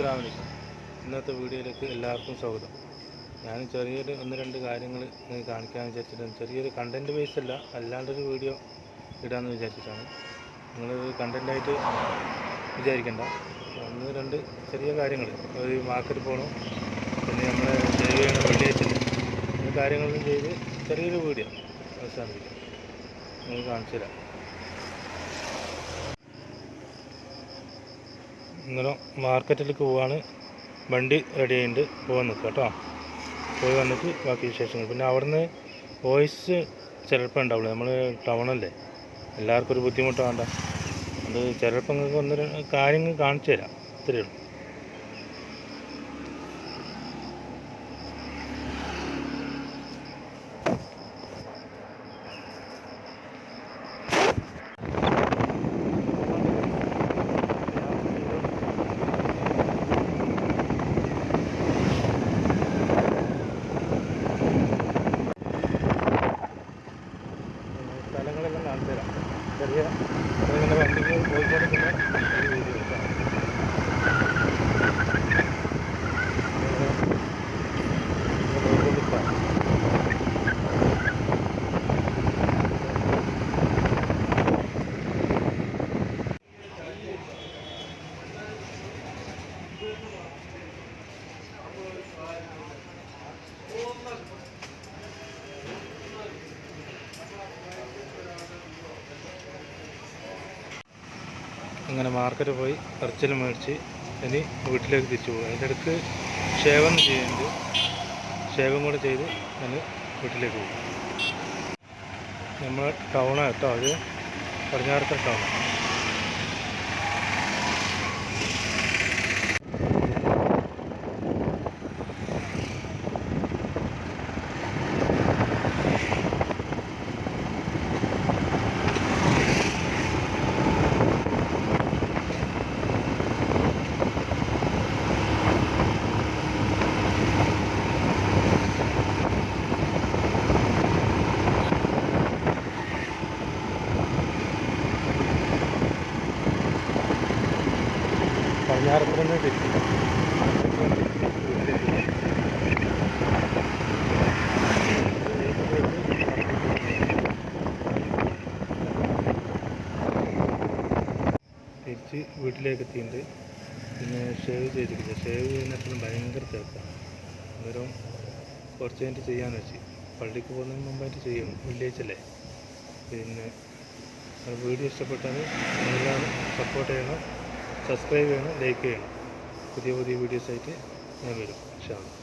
അസ്സാം വലൈക്കും ഇന്നത്തെ വീഡിയോയിലേക്ക് എല്ലാവർക്കും സ്വാഗതം. ഞാൻ ചെറിയൊരു ഒന്ന് രണ്ട് കാര്യങ്ങൾ കാണിക്കാൻ വിചാരിച്ചിട്ടാണ് ചെറിയൊരു കണ്ടന്റ് ബേസ് അല്ല അല്ലാണ്ടൊരു വീഡിയോ ഇടാമെന്ന് വിചാരിച്ചിട്ടാണ്. നിങ്ങൾ കണ്ടന്റായിട്ട് വിചാരിക്കണ്ട. ഒന്ന് രണ്ട് ചെറിയ കാര്യങ്ങൾ. ഒരു മാർക്കറ്റ് പോകണം പിന്നെ നമ്മൾ ചെയ്യുന്ന വെള്ളിയാഴ്ച കാര്യങ്ങളൊന്നും ചെയ്ത് ചെറിയൊരു വീഡിയോ അവസാനിപ്പിക്കാം. നിങ്ങൾ കാണിച്ചു തരാം ഇന്നലെ മാർക്കറ്റിലേക്ക് പോവാണ്. വണ്ടി റെഡി ആയിട്ടുണ്ട് പോകാൻ നിൽക്കുക കേട്ടോ പോയി വന്നിട്ട് ബാക്കി വിശേഷങ്ങൾ. പിന്നെ അവിടുന്ന് വോയിസ് ചിലപ്പോൾ ഉണ്ടാവുള്ളൂ നമ്മൾ ടൗണല്ലേ എല്ലാവർക്കും ഒരു ബുദ്ധിമുട്ട് വേണ്ട അത് ചിലപ്പോൾ നിങ്ങൾക്ക് ഒന്ന് രണ്ട് കാര്യങ്ങൾ കാണിച്ചു തരാം. ഇത്രയേ ഉള്ളൂ. സ്ഥലങ്ങളെല്ലാം കാണിച്ചു തരാം ചെറിയ ഇങ്ങനെ വണ്ടികൾ പോയിക്കൊണ്ടിരിക്കുന്ന കേട്ടോ ഇങ്ങനെ പോയിക്കൊണ്ടിരിക്കുകയാണ്. അങ്ങനെ മാർക്കറ്റ് പോയി ഇറച്ചിൽ മേടിച്ച് ഇനി വീട്ടിലേക്ക് തിരിച്ചു പോകും അതിന്റെ ഇടയ്ക്ക് ഷേവം ചെയ്യുന്നുണ്ട്. ഷേവം കൂടെ ചെയ്ത് ഞാൻ വീട്ടിലേക്ക് പോകും. നമ്മൾ ടൗണാണ് കേട്ടോ അത് പടിഞ്ഞാറത്തെ ടൗൺ പടിഞ്ഞാറത്തിൽ നിന്ന് തിരിച്ചു വീട്ടിലേക്ക് എത്തിയിട്ടുണ്ട് പിന്നെ ഷേവ് ചെയ്തിട്ടില്ല. ഷേവ് ചെയ്യുന്നപ്പോഴും ഭയങ്കര തിരക്കാണ് അന്നേരം കുറച്ച് കഴിഞ്ഞിട്ട് ചെയ്യാന്ന് വെച്ച്. പള്ളിക്ക് പോകുന്നതിന് മുമ്പായിട്ട് ചെയ്യും. വെള്ളിയാഴ്ചല്ലേ പിന്നെ വീഡിയോ ഇഷ്ടപ്പെട്ടാൽ എല്ലാവരും സപ്പോർട്ട് ചെയ്യണം. സബ്സ്ക്രൈബ് ചെയ്യണം ലൈക്ക് ചെയ്യണം. പുതിയ പുതിയ വീഡിയോസായിട്ട് ഞാൻ വരും. അള്ളാ.